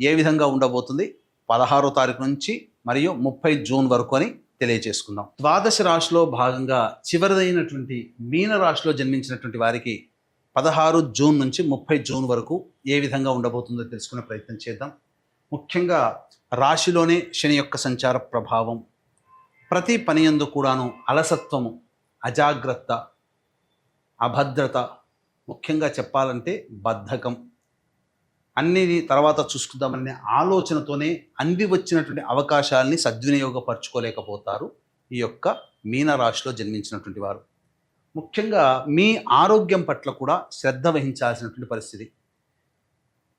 ఏ విధంగా ఉండబోతుంది? పదహారో తారీఖు నుంచి మరియు ముప్పై జూన్ వరకు అని తెలియజేసుకుందాం ద్వాదశ రాశిలో భాగంగా చివరిదైనటువంటి మీన రాశిలో జన్మించినటువంటి వారికి పదహారు జూన్ నుంచి ముప్పై జూన్ వరకు ఏ విధంగా ఉండబోతుందో తెలుసుకునే ప్రయత్నం చేద్దాం. ముఖ్యంగా రాశిలోనే శని యొక్క సంచార ప్రభావం ప్రతి పనియందు కూడాను అలసత్వము అజాగ్రత్త అభద్రత ముఖ్యంగా చెప్పాలంటే బద్ధకం అన్ని తర్వాత చూసుకుందామనే ఆలోచనతోనే అంది వచ్చినటువంటి అవకాశాలని సద్వినియోగపరచుకోలేకపోతారు ఈ యొక్క మీనరాశిలో జన్మించినటువంటి వారు. ముఖ్యంగా మీ ఆరోగ్యం పట్ల కూడా శ్రద్ధ వహించాల్సినటువంటి పరిస్థితి.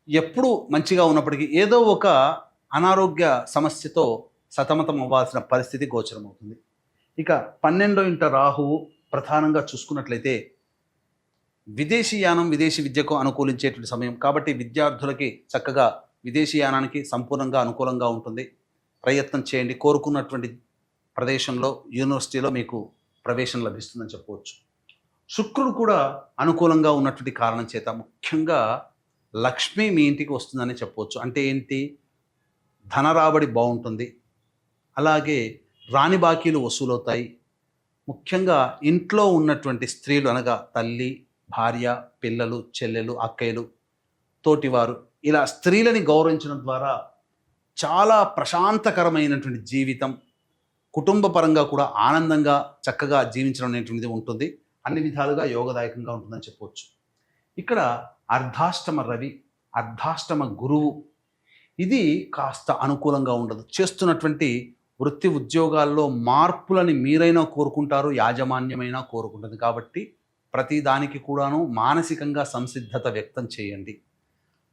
ఎప్పుడు మంచిగా ఉన్నప్పటికీ ఏదో ఒక అనారోగ్య సమస్యతో సతమతం అవ్వాల్సిన పరిస్థితి గోచరమవుతుంది. ఇక పన్నెండో ఇంట రాహువు ప్రధానంగా చూసుకున్నట్లయితే విదేశీయానం విదేశీ విద్యకు అనుకూలించేటువంటి సమయం. కాబట్టి విద్యార్థులకి చక్కగా విదేశీయానానికి సంపూర్ణంగా అనుకూలంగా ఉంటుంది. ప్రయత్నం చేయండి. కోరుకున్నటువంటి ప్రదేశంలో యూనివర్సిటీలో మీకు ప్రవేశం లభిస్తుందని చెప్పవచ్చు. శుక్రుడు కూడా అనుకూలంగా ఉన్నటువంటి కారణం చేత ముఖ్యంగా లక్ష్మి మీ ఇంటికి వస్తుందని చెప్పవచ్చు. అంటే ఏంటి? ధన రాబడి బాగుంటుంది. అలాగే రాణి బాకీలు వసూలవుతాయి. ముఖ్యంగా ఇంట్లో ఉన్నటువంటి స్త్రీలు అనగా తల్లి భార్య పిల్లలు చెల్లెలు అక్కయ్యలు తోటివారు ఇలా స్త్రీలని గౌరవించడం ద్వారా చాలా ప్రశాంతకరమైనటువంటి జీవితం కుటుంబ పరంగా కూడా ఆనందంగా చక్కగా జీవించడం అనేటువంటిది ఉంటుంది. అన్ని విధాలుగా యోగదాయకంగా ఉంటుందని చెప్పవచ్చు ఇక్కడ అర్ధాష్టమ రవి అర్ధాష్టమ గురువు ఇది కాస్త అనుకూలంగా ఉండదు. చేస్తున్నటువంటి వృత్తి ఉద్యోగాల్లో మార్పులని మీరైనా కోరుకుంటారు యాజమాన్యమైనా కోరుకుంటుంది. కాబట్టి ప్రతి దానికి కూడాను మానసికంగా సంసిద్ధత వ్యక్తం చేయండి.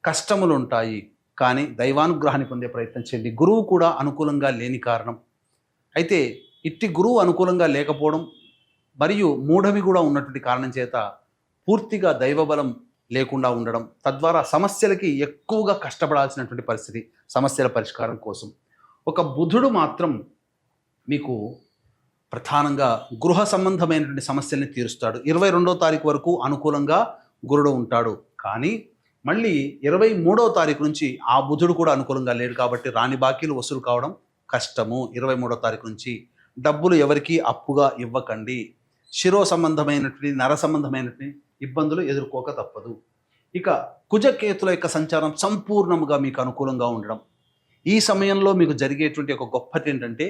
కష్టములు ఉంటాయి కానీ దైవానుగ్రహాన్ని పొందే ప్రయత్నం చేయండి. గురువు కూడా అనుకూలంగా లేని కారణం. అయితే ఇట్టి గురువు అనుకూలంగా లేకపోవడం మరియు మూఢవి కూడా ఉన్నటువంటి కారణం చేత పూర్తిగా దైవబలం లేకుండా ఉండడం తద్వారా సమస్యలకి ఎక్కువగా కష్టపడాల్సినటువంటి పరిస్థితి సమస్యల పరిష్కారం కోసం. ఒక బుధుడు మాత్రం మీకు ప్రధానంగా గృహ సంబంధమైనటువంటి సమస్యల్ని తీరుస్తాడు. ఇరవై రెండో తారీఖు వరకు అనుకూలంగా గురుడు ఉంటాడు. కానీ మళ్ళీ ఇరవై మూడో తారీఖు నుంచి ఆ బుధుడు కూడా అనుకూలంగా లేడు కాబట్టి రాని బాకీలు వసూలు కావడం కష్టము. ఇరవై మూడో తారీఖు నుంచి డబ్బులు ఎవరికీ అప్పుగా ఇవ్వకండి. శిరో సంబంధమైనటువంటి నర సంబంధమైనటువంటి ఇబ్బందులు ఎదుర్కోక తప్పదు. ఇక కుజకేతుల యొక్క సంచారం సంపూర్ణముగా మీకు అనుకూలంగా ఉండడం. ఈ సమయంలో మీకు జరిగేటువంటి ఒక గొప్పది ఏంటంటే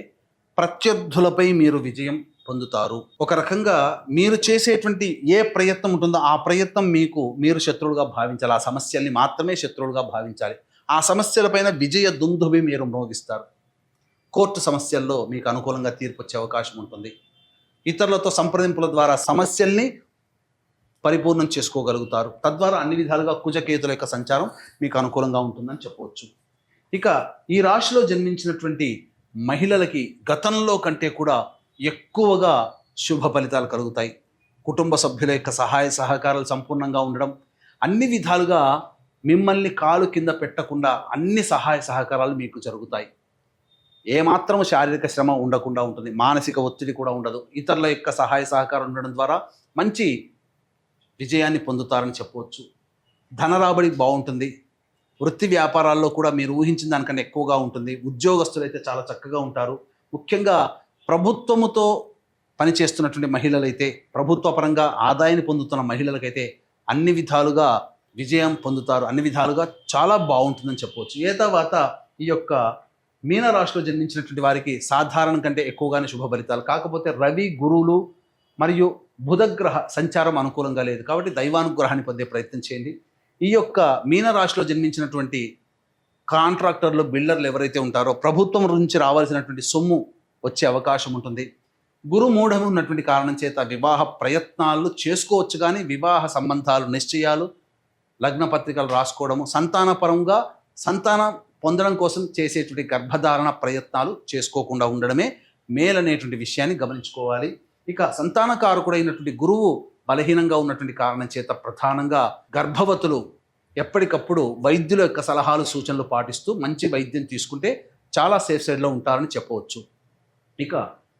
ప్రత్యర్థులపై మీరు విజయం పొందుతారు. ఒక రకంగా మీరు చేసేటువంటి ఏ ప్రయత్నం ఉంటుందో ఆ ప్రయత్నం మీకు మీరు శత్రువులుగా భావించాలి. ఆ సమస్యల్ని మాత్రమే శత్రువులుగా భావించాలి. ఆ సమస్యలపైన విజయ దుందుభి మీరు మోగిస్తారు. కోర్టు సమస్యల్లో మీకు అనుకూలంగా తీర్పు వచ్చే అవకాశం ఉంటుంది. ఇతరులతో సంప్రదింపుల ద్వారా సమస్యల్ని పరిపూర్ణం చేసుకోగలుగుతారు. తద్వారా అన్ని విధాలుగా కుజకేతుల యొక్క సంచారం మీకు అనుకూలంగా ఉంటుందని చెప్పవచ్చు. ఇక ఈ రాశిలో జన్మించినటువంటి మహిళలకి గతంలో కంటే కూడా ఎక్కువగా శుభ ఫలితాలు కలుగుతాయి. కుటుంబ సభ్యుల యొక్క సహాయ సహకారాలు సంపూర్ణంగా ఉండడం అన్ని విధాలుగా మిమ్మల్ని కాలు కింద పెట్టకుండా అన్ని సహాయ సహకారాలు మీకు జరుగుతాయి. ఏమాత్రం శారీరక శ్రమ ఉండకుండా ఉంటుంది మానసిక ఒత్తిడి కూడా ఉండదు. ఇతరుల యొక్క సహాయ సహకారం ఉండడం ద్వారా మంచి విజయాన్ని పొందుతారని చెప్పవచ్చు. ధన రాబడి బాగుంటుంది వృత్తి వ్యాపారాల్లో కూడా మీరు ఊహించిన దానికన్నా ఎక్కువగా ఉంటుంది. ఉద్యోగస్తులు అయితే చాలా చక్కగా ఉంటారు. ముఖ్యంగా ప్రభుత్వముతో పనిచేస్తున్నటువంటి మహిళలైతే ప్రభుత్వ పరంగా ఆదాయాన్ని పొందుతున్న మహిళలకైతే అన్ని విధాలుగా విజయం పొందుతారు. అన్ని విధాలుగా చాలా బాగుంటుందని చెప్పవచ్చు. ఏ తర్వాత ఈ యొక్క మీనరాశిలో జన్మించినటువంటి వారికి సాధారణ కంటే ఎక్కువగానే శుభ ఫలితాలు. కాకపోతే రవి గురువులు మరియు బుధగ్రహ సంచారం అనుకూలంగా లేదు. కాబట్టి దైవానుగ్రహాన్ని పొందే ప్రయత్నం చేయండి. ఈ యొక్క మీనరాశిలో జన్మించినటువంటి కాంట్రాక్టర్లు బిల్డర్లు ఎవరైతే ఉంటారో ప్రభుత్వం నుంచి రావాల్సినటువంటి సొమ్ము వచ్చే అవకాశం ఉంటుంది. గురు మూఢం ఉన్నటువంటి కారణం చేత వివాహ ప్రయత్నాలు చేసుకోవచ్చు కానీ వివాహ సంబంధాలు నిశ్చయాలు లగ్న పత్రికలు రాసుకోవడము సంతానపరంగా సంతానం పొందడం కోసం చేసేటువంటి గర్భధారణ ప్రయత్నాలు చేసుకోకుండా ఉండడమే మేలనేటువంటి విషయాన్ని గమనించుకోవాలి. ఇక సంతానకారకుడైనటువంటి గురువు బలహీనంగా ఉన్నటువంటి కారణం చేత ప్రధానంగా గర్భవతులు ఎప్పటికప్పుడు వైద్యుల యొక్క సలహాలు సూచనలు పాటిస్తూ మంచి వైద్యం తీసుకుంటే చాలా సేఫ్ సైడ్లో ఉంటారని చెప్పవచ్చు. ఇక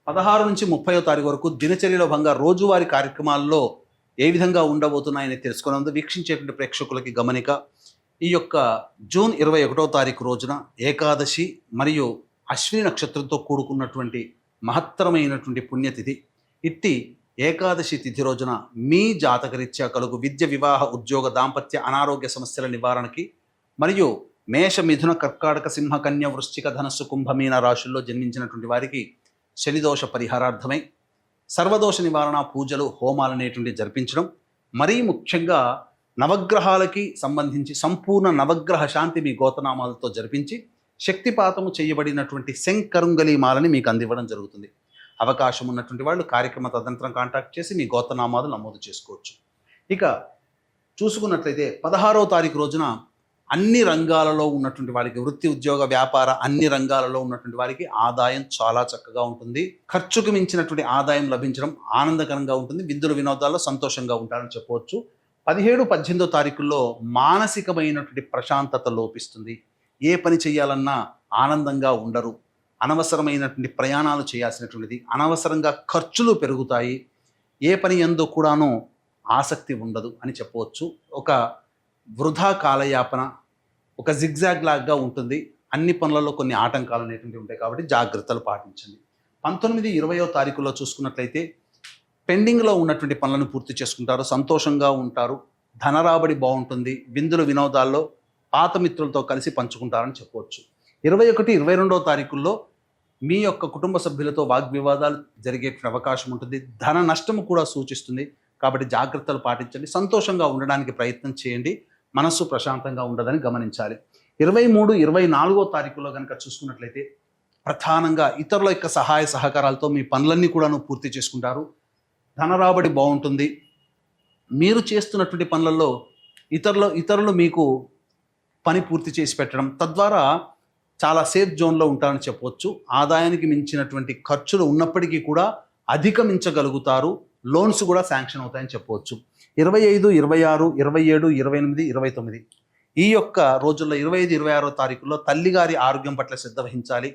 పదహారు నుంచి ముప్పయో తారీఖు వరకు దినచర్యలో భంగా రోజువారీ కార్యక్రమాల్లో ఏ విధంగా ఉండబోతున్నాయని తెలుసుకున్నందుకు వీక్షించేటువంటి ప్రేక్షకులకి గమనిక ఈ యొక్క జూన్ ఇరవై ఒకటో తారీఖు రోజున ఏకాదశి మరియు అశ్విని నక్షత్రంతో కూడుకున్నటువంటి మహత్తరమైనటువంటి పుణ్యతిథి. ఇట్టి ఏకాదశి తిథి రోజున మీ జాతకరీత్యా కలుగు విద్య వివాహ ఉద్యోగ దాంపత్య అనారోగ్య సమస్యల నివారణకి మరియు మేష మిథున కర్కాటక సింహ కన్య వృశ్చిక ధనస్సు కుంభమీన రాశుల్లో జన్మించినటువంటి వారికి శనిదోష పరిహారార్థమై సర్వదోష నివారణ పూజలు హోమాలు అనేటువంటి జరిపించడం. మరీ ముఖ్యంగా నవగ్రహాలకి సంబంధించి సంపూర్ణ నవగ్రహ శాంతి మీ గోతనామాలతో జరిపించి శక్తిపాతము చేయబడినటువంటి శంకరుంగలి మాలని మీకు అందివ్వడం జరుగుతుంది. అవకాశం ఉన్నటువంటి వాళ్ళు కార్యక్రమ తదనంతరం కాంటాక్ట్ చేసి మీ గోత్రనామాలు నమోదు చేసుకోవచ్చు. ఇక చూసుకున్నట్లయితే పదహారవ తారీఖు రోజున అన్ని రంగాలలో ఉన్నటువంటి వారికి వృత్తి ఉద్యోగ వ్యాపార అన్ని రంగాలలో ఉన్నటువంటి వారికి ఆదాయం చాలా చక్కగా ఉంటుంది. ఖర్చుకు మించినటువంటి ఆదాయం లభించడం ఆనందకరంగా ఉంటుంది. విందుల వినోదాల్లో సంతోషంగా ఉంటారని చెప్పవచ్చు. పదిహేడు పద్దెనిమిదో తారీఖుల్లో మానసికమైనటువంటి ప్రశాంతత లోపిస్తుంది. ఏ పని చేయాలన్నా ఆనందంగా ఉండరు. అనవసరమైనటువంటి ప్రయాణాలు చేయాల్సినటువంటిది అనవసరంగా ఖర్చులు పెరుగుతాయి ఏ పని ఎందు కూడాను ఆసక్తి ఉండదు అని చెప్పవచ్చు. ఒక వృధా కాలయాపన ఒక జిగ్జాగ్ లాగ్గా ఉంటుంది. అన్ని పనులలో కొన్ని ఆటంకాలు అనేటువంటివి ఉంటాయి కాబట్టి జాగ్రత్తలు పాటించండి. పంతొమ్మిది ఇరవయో తారీఖులో చూసుకున్నట్లయితే పెండింగ్లో ఉన్నటువంటి పనులను పూర్తి చేసుకుంటారు సంతోషంగా ఉంటారు ధనరాబడి బాగుంటుంది విందులు వినోదాల్లో పాత మిత్రులతో కలిసి పంచుకుంటారని చెప్పవచ్చు. ఇరవై ఒకటి ఇరవై రెండవ తారీఖుల్లో మీ యొక్క కుటుంబ సభ్యులతో వాగ్వివాదాలు జరిగే అవకాశం ఉంటుంది. ధన నష్టం కూడా సూచిస్తుంది. కాబట్టి జాగ్రత్తలు పాటించండి. సంతోషంగా ఉండడానికి ప్రయత్నం చేయండి. మనస్సు ప్రశాంతంగా ఉండదని గమనించాలి. ఇరవై మూడు ఇరవై నాలుగో తారీఖులో కనుక చూసుకున్నట్లయితే ప్రధానంగా ఇతరుల యొక్క సహాయ సహకారాలతో మీ పనులన్నీ కూడాను పూర్తి చేసుకుంటారు. ధన రాబడి బాగుంటుంది. మీరు చేస్తున్నటువంటి పనులలో ఇతరులు ఇతరులు మీకు పని పూర్తి చేసి పెట్టడం తద్వారా చాలా సేఫ్ జోన్లో ఉంటారని చెప్పవచ్చు ఆదాయానికి మించినటువంటి ఖర్చులు ఉన్నప్పటికీ కూడా అధిగమించగలుగుతారు. లోన్స్ కూడా శాంక్షన్ అవుతాయని చెప్పవచ్చు ఇరవై ఐదు ఇరవై ఆరు ఇరవై ఏడు ఇరవై ఎనిమిది ఇరవై తొమ్మిది. ఈ యొక్క రోజుల్లో ఇరవై ఐదు ఇరవై ఆరో తారీఖుల్లో తల్లిగారి ఆరోగ్యం పట్ల శ్రద్ధ వహించాలి.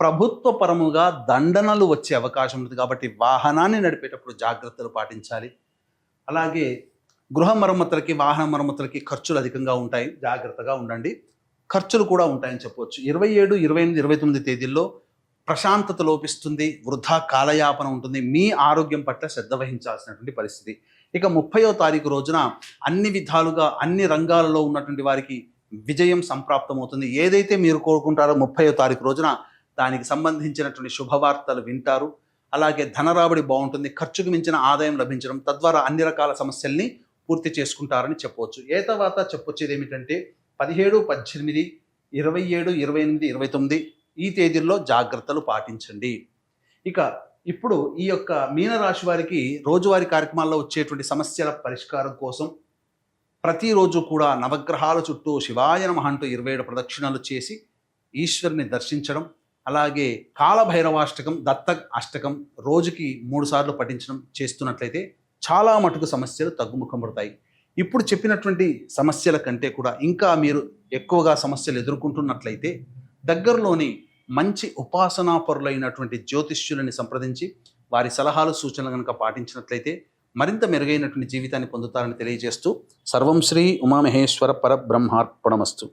ప్రభుత్వ పరముగా దండనలు వచ్చే అవకాశం ఉంది కాబట్టి వాహనాన్ని నడిపేటప్పుడు జాగ్రత్తలు పాటించాలి. అలాగే గృహ మరమ్మతులకి వాహన మరమ్మతులకి ఖర్చులు అధికంగా ఉంటాయి. జాగ్రత్తగా ఉండండి. ఖర్చులు కూడా ఉంటాయని చెప్పవచ్చు ఇరవై ఏడు ఇరవై ఎనిమిది ఇరవై తొమ్మిది తేదీల్లో ప్రశాంతత లోపిస్తుంది వృధా కాలయాపన ఉంటుంది మీ ఆరోగ్యం పట్ల శ్రద్ధ వహించాల్సినటువంటి పరిస్థితి. ఇక ముప్పయో తారీఖు రోజున అన్ని విధాలుగా అన్ని రంగాలలో ఉన్నటువంటి వారికి విజయం సంప్రాప్తమవుతుంది. ఏదైతే మీరు కోరుకుంటారో ముప్పయో తారీఖు రోజున దానికి సంబంధించినటువంటి శుభవార్తలు వింటారు. అలాగే ధనరాబడి బాగుంటుంది ఖర్చుకు మించిన ఆదాయం లభించడం తద్వారా అన్ని రకాల సమస్యల్ని పూర్తి చేసుకుంటారని చెప్పవచ్చు ఏ తర్వాత చెప్పొచ్చేది ఏమిటంటే పదిహేడు పద్దెనిమిది ఇరవై ఏడు ఇరవై ఎనిమిది ఇరవై తొమ్మిది ఈ తేదీల్లో జాగ్రత్తలు పాటించండి. ఇక ఇప్పుడు ఈ యొక్క మీనరాశి వారికి రోజువారీ కార్యక్రమాల్లో వచ్చేటువంటి సమస్యల పరిష్కారం కోసం ప్రతిరోజు కూడా నవగ్రహాల చుట్టూ శివాయ నమ అంటూ ఇరవై ఏడు ప్రదక్షిణలు చేసి ఈశ్వరుని దర్శించడం అలాగే కాలభైరవాష్టకం దత్త అష్టకం రోజుకి మూడుసార్లు పఠించడం చేస్తున్నట్లయితే చాలా మటుకు సమస్యలు తగ్గుముఖం పడతాయి. ఇప్పుడు చెప్పినటువంటి సమస్యల కంటే కూడా ఇంకా మీరు ఎక్కువగా సమస్యలు ఎదుర్కొంటున్నట్లయితే దగ్గరలోని మంచి ఉపాసనాపరులైనటువంటి జ్యోతిష్యులని సంప్రదించి వారి సలహాలు సూచనలు కనుక పాటించినట్లయితే మరింత మెరుగైనటువంటి జీవితాన్ని పొందుతారని తెలియజేస్తూ సర్వం శ్రీ ఉమామహేశ్వర పరబ్రహ్మార్పణమస్తు.